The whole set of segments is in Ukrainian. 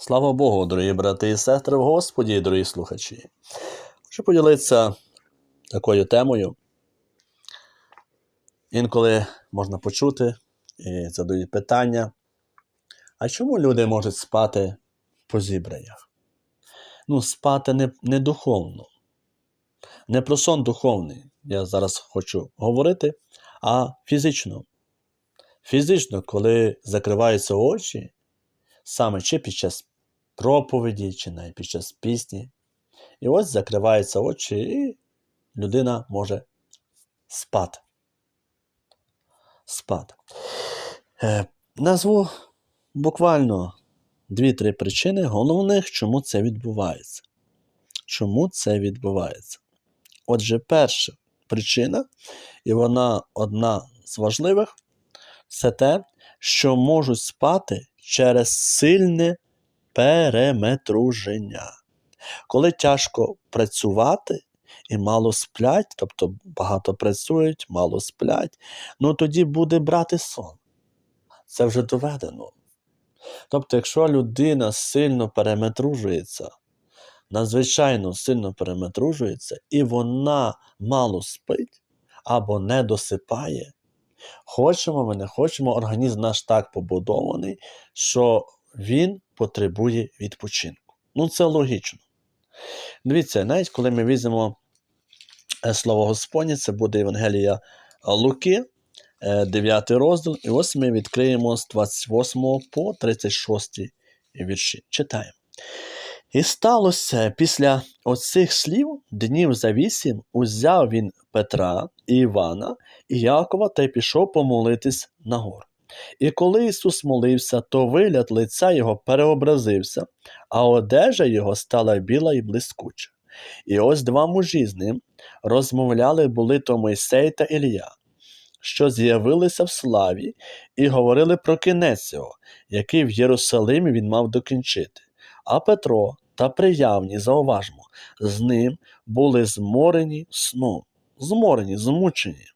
Слава Богу, дорогі брати і сестри в Господі, дорогі слухачі. Хочу поділитися такою темою. Інколи можна почути і задають питання, а чому люди можуть спати по зібраннях? Ну, спати не, не духовно, не про сон духовний, я зараз хочу говорити, а фізично. Фізично, коли закриваються очі, саме чи під час проповіді, чи навіть під час пісні. І ось закриваються очі, і людина може спати. Спати. Е, назву буквально дві-три причини головних, чому це відбувається. Чому це відбувається? Отже, перша причина, і вона одна з важливих, це те, що можуть спати через сильне переметруження. Коли тяжко працювати і мало сплять, тобто багато працюють, мало сплять, ну тоді буде брати сон. Це вже доведено. Тобто, якщо людина сильно переметружується, надзвичайно сильно переметружується, і вона мало спить або не досипає, хочемо ми не хочемо, організм наш так побудований, що він потребує відпочинку. Ну, це логічно. Дивіться, навіть коли ми візьмемо е, слово Господнє, це буде Євангелія Луки, 9 розділ, і ось ми відкриємо з 28 по 36 вірші. Читаємо. І сталося після оцих слів днів за вісім узяв він Петра і Івана і Якова та й пішов помолитись на гору. І коли Ісус молився, то вигляд лиця його переобразився, а одежа його стала біла і блискуча. І ось два мужі з ним розмовляли були то Мойсей та Ілля, що з'явилися в славі, і говорили про кінець його, який в Єрусалимі він мав докінчити. А Петро та приявні, зауважмо, з ним були зморені сном, зморені, змучені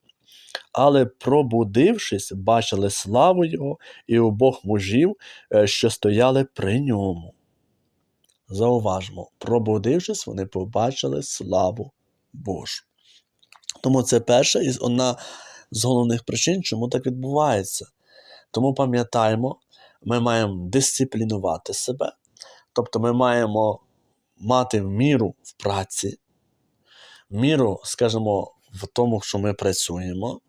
але, пробудившись, бачили славу його і обох мужів, е, що стояли при ньому. Зауважмо, пробудившись, вони побачили славу Божу. Тому це перша і одна з головних причин, чому так відбувається. Тому пам'ятаємо, ми маємо дисциплінувати себе, тобто ми маємо мати міру в праці, міру, скажімо, в тому, що ми працюємо,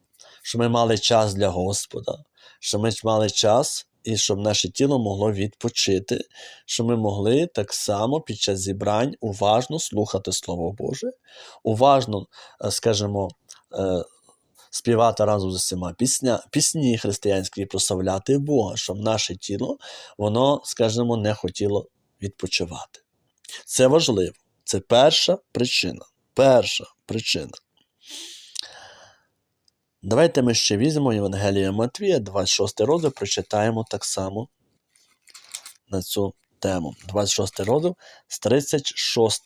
щоб ми мали час для Господа, щоб ми мали час і щоб наше тіло могло відпочити, щоб ми могли так само під час зібрань уважно слухати Слово Боже, уважно, е, скажімо, е, співати разом з усіма пісня, пісні християнські і прославляти Бога, щоб наше тіло, воно, скажімо, не хотіло відпочивати. Це важливо. Це перша причина. Перша причина. Давайте ми ще візьмемо Євангелія Матвія, 26 розділ, прочитаємо так само на цю тему. 26 розділ з 36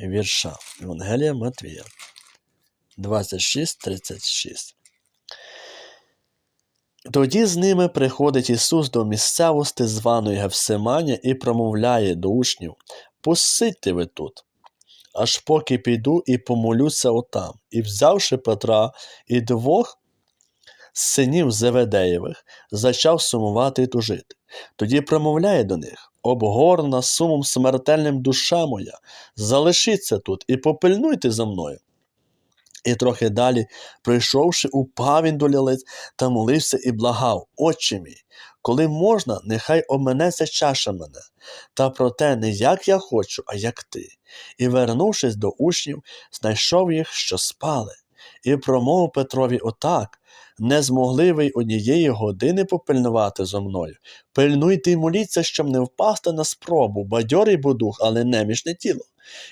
вірша. Євангелія Матвія. 26-36. Тоді з ними приходить Ісус до місцевості, званої Гевсиманія, і промовляє до учнів: Посидьте ви тут аж поки піду і помолюся отам. І взявши Петра і двох синів Зеведеєвих, зачав сумувати і тужити. Тоді промовляє до них обгорна сумом смертельним душа моя, залишіться тут і попильнуйте за мною. І трохи далі, прийшовши, упав він до лілиць та молився і благав, Отче мій, коли можна, нехай обменеться чаша мене, та проте не як я хочу, а як ти. І, вернувшись до учнів, знайшов їх, що спали, і промовив Петрові отак не змогли ви однієї години попильнувати зо мною. Пильнуйте й моліться, щоб не впасти на спробу, бадьорий бо дух, але немішне тіло.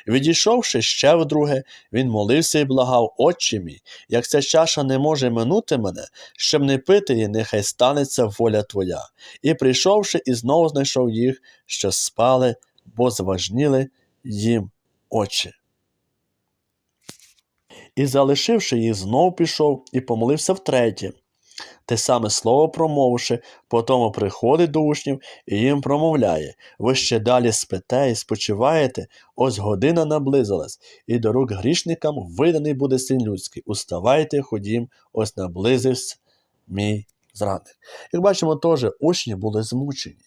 Відійшовши ще вдруге, він молився і благав, Отче мій, як ця чаша не може минути мене, щоб не пити її, нехай станеться воля твоя. І прийшовши, і знову знайшов їх, що спали, бо зважніли їм очі. І, залишивши їх, знов пішов і помолився втретє, Те саме слово промовивши, потому приходить до учнів і їм промовляє: ви ще далі спите і спочиваєте, ось година наблизилась, і до рук грішникам виданий буде син людський. Уставайте, ходім, ось наблизився мій зрадник. Як бачимо, теж учні були змучені.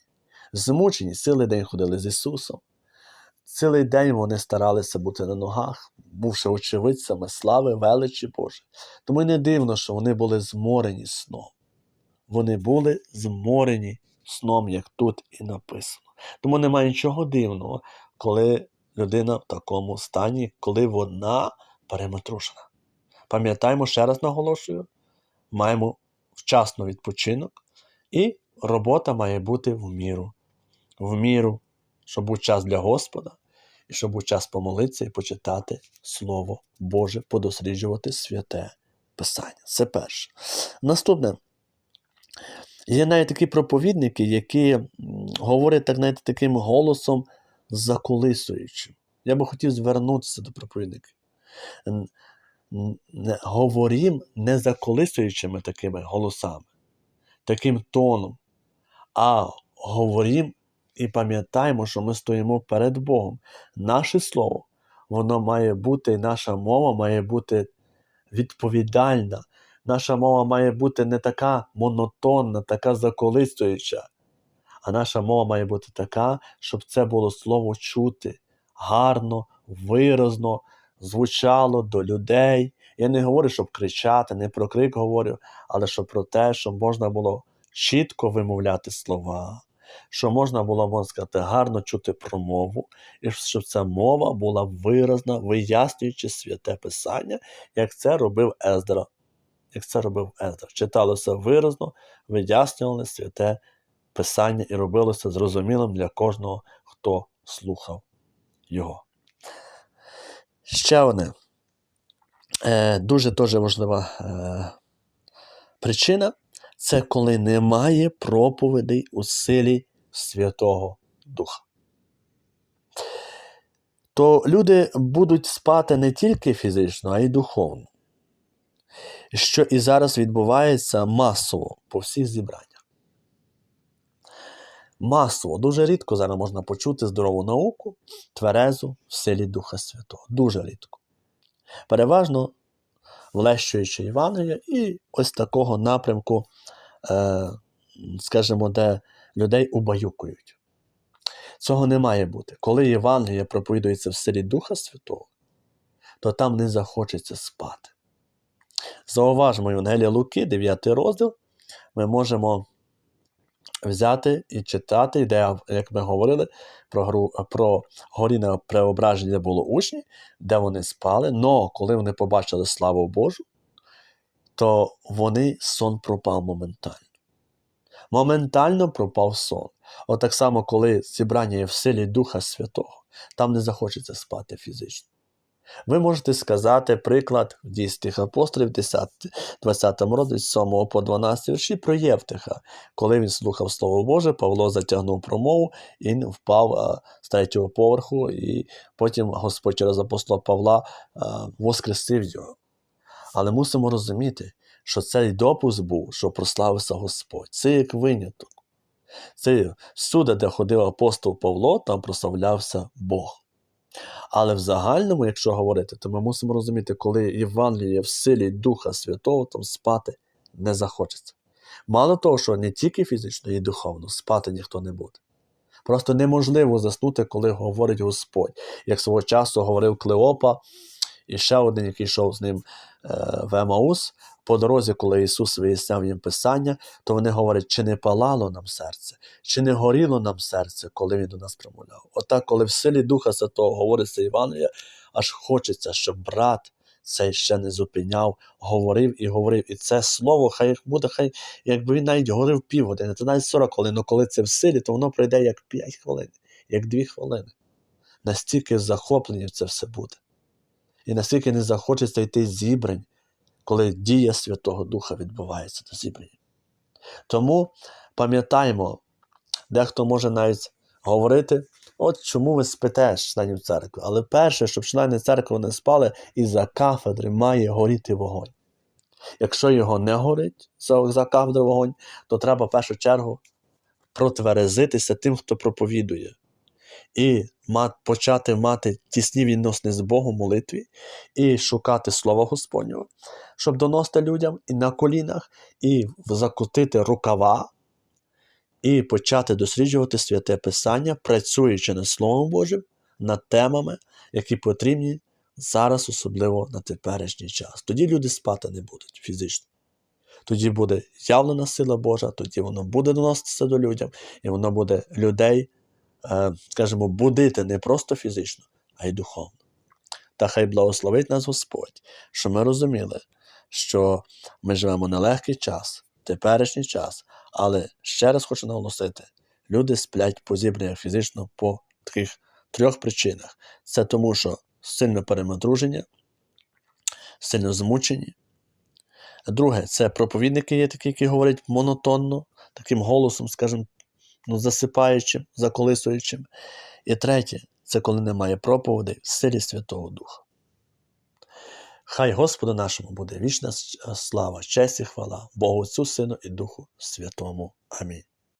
Змучені, цілий день ходили з Ісусом. Цілий день вони старалися бути на ногах, бувши очевидцями слави, величі Божої. Тому й не дивно, що вони були зморені сном. Вони були зморені сном, як тут і написано. Тому немає нічого дивного, коли людина в такому стані, коли вона переметрушена. Пам'ятаємо, ще раз наголошую, маємо вчасно відпочинок, і робота має бути в міру. В міру, щоб був час для Господа, і щоб був час помолитися і почитати Слово Боже, подосліджувати святе Писання. Це перше. Наступне. Є навіть такі проповідники, які говорять так, навіть таким голосом заколисуючим. Я би хотів звернутися до проповідників. Говорім не заколисуючими такими голосами, таким тоном, а говорім і пам'ятаємо, що ми стоїмо перед Богом. Наше слово, воно має бути, наша мова має бути відповідальна. Наша мова має бути не така монотонна, така заколисуюча, а наша мова має бути така, щоб це було слово чути гарно, виразно, звучало до людей. Я не говорю, щоб кричати, не про крик говорю, але щоб про те, щоб можна було чітко вимовляти слова, що можна було, можна сказати, гарно чути промову, і щоб ця мова була виразна, вияснюючи святе Писання, як це робив Ездра. Як це робив Ездра. Читалося виразно, вияснювали святе Писання і робилося зрозумілим для кожного, хто слухав його. Ще одне е, дуже дуже важлива е, причина це коли немає проповідей у силі Святого Духа. То люди будуть спати не тільки фізично, а й духовно. Що і зараз відбувається масово по всіх зібраннях. Масово, дуже рідко зараз можна почути здорову науку, тверезу в силі Духа Святого. Дуже рідко. Переважно влещуючи Євангелія і ось такого напрямку, е, скажімо, де людей убаюкують. Цього не має бути. Коли Євангелія проповідується в силі Духа Святого, то там не захочеться спати. Зауважмо Євангелія Луки, 9 розділ, ми можемо взяти і читати, де, як ми говорили, про, гру, про горіне преображення, було учні, де вони спали. Но коли вони побачили славу Божу, то вони сон пропав моментально. Моментально пропав сон. От так само, коли зібрання є в силі Духа Святого, там не захочеться спати фізично. Ви можете сказати приклад в апостолів, 10, 20 розділі, з 7 по 12 вірші про Євтиха. Коли він слухав Слово Боже, Павло затягнув промову, і він впав з третього поверху, і потім Господь через апостола Павла а, воскресив його. Але мусимо розуміти, що цей допуск був, що прославився Господь. Це як виняток. Це всюди, де ходив апостол Павло, там прославлявся Бог. Але в загальному, якщо говорити, то ми мусимо розуміти, коли Євангеліє в силі Духа Святого, там спати не захочеться. Мало того, що не тільки фізично, і духовно, спати ніхто не буде. Просто неможливо заснути, коли говорить Господь. Як свого часу говорив Клеопа, і ще один, який йшов з ним е, в Емаус, по дорозі, коли Ісус виясняв їм Писання, то вони говорять, чи не палало нам серце, чи не горіло нам серце, коли Він до нас промовляв. Отак, коли в силі Духа Святого говориться Івангелія, аж хочеться, щоб брат цей ще не зупиняв, говорив і говорив. І це слово, хай буде, хай якби він навіть говорив півгодини, то навіть 40 хвилин, але коли це в силі, то воно пройде як 5 хвилин, як 2 хвилини. Настільки захоплені це все буде. І настільки не захочеться йти зібрань, коли дія Святого Духа відбувається на зібранні. Тому пам'ятаємо, дехто може навіть говорити, от чому ви спите членів церкви. Але перше, щоб члени церкви не спали, і за кафедри має горіти вогонь. Якщо його не горить за, за кафедру вогонь, то треба в першу чергу протверезитися тим, хто проповідує, і почати мати тісні відносини з Богом молитві і шукати Слова Господнього, щоб доносити людям і на колінах, і закотити рукава, і почати досліджувати святе Писання, працюючи над Словом Божим, над темами, які потрібні зараз, особливо на теперішній час. Тоді люди спати не будуть фізично. Тоді буде явлена сила Божа, тоді воно буде доноситися до людям, і воно буде людей, скажімо, будити не просто фізично, а й духовно. Та хай благословить нас Господь, що ми розуміли, що ми живемо нелегкий час, теперішній час, але ще раз хочу наголосити: люди сплять по зібраннях фізично по таких трьох причинах: це тому, що сильно перемадруження, сильно змучені. Друге, це проповідники є такі, які говорять монотонно, таким голосом, скажімо, ну, засипаючим, заколисуючим. І третє, це коли немає проповідей в силі Святого Духа. Хай Господу нашому буде вічна слава, честь і хвала, Богу Отцю, Сину і Духу Святому. Амінь.